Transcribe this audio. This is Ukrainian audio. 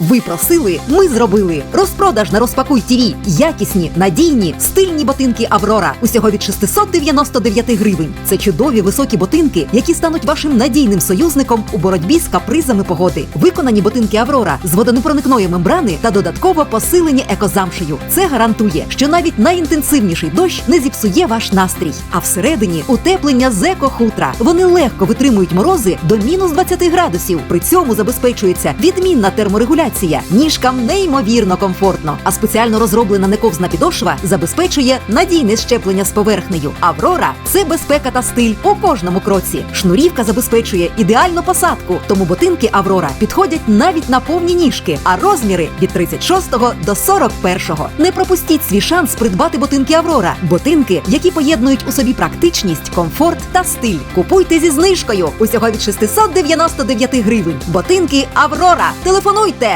Ви просили, ми зробили. Розпродаж на розпакуй ТІВІ. Якісні, надійні, стильні ботинки Аврора. Усього від 699 гривень. Це чудові високі ботинки, які стануть вашим надійним союзником у боротьбі з капризами погоди. Виконані ботинки Аврора з водонепроникної мембрани та додатково посилені екозамшею. Це гарантує, що навіть найінтенсивніший дощ не зіпсує ваш настрій. А всередині утеплення з еко-хутра. Вони легко витримують морози до мінус 20 градусів. При цьому забезпечується відмінна терморегуляція. Ніжкам неймовірно комфортно. А спеціально розроблена нековзна підошва забезпечує надійне щеплення з поверхнею. Аврора це безпека та стиль у кожному кроці. Шнурівка забезпечує ідеальну посадку, тому ботинки Аврора підходять навіть на повні ніжки, а розміри від 36 до 41. Не пропустіть свій шанс придбати ботинки Аврора. Ботинки, які поєднують у собі практичність, комфорт та стиль. Купуйте зі знижкою усього від 699 гривень. Ботинки Аврора. Телефонуйте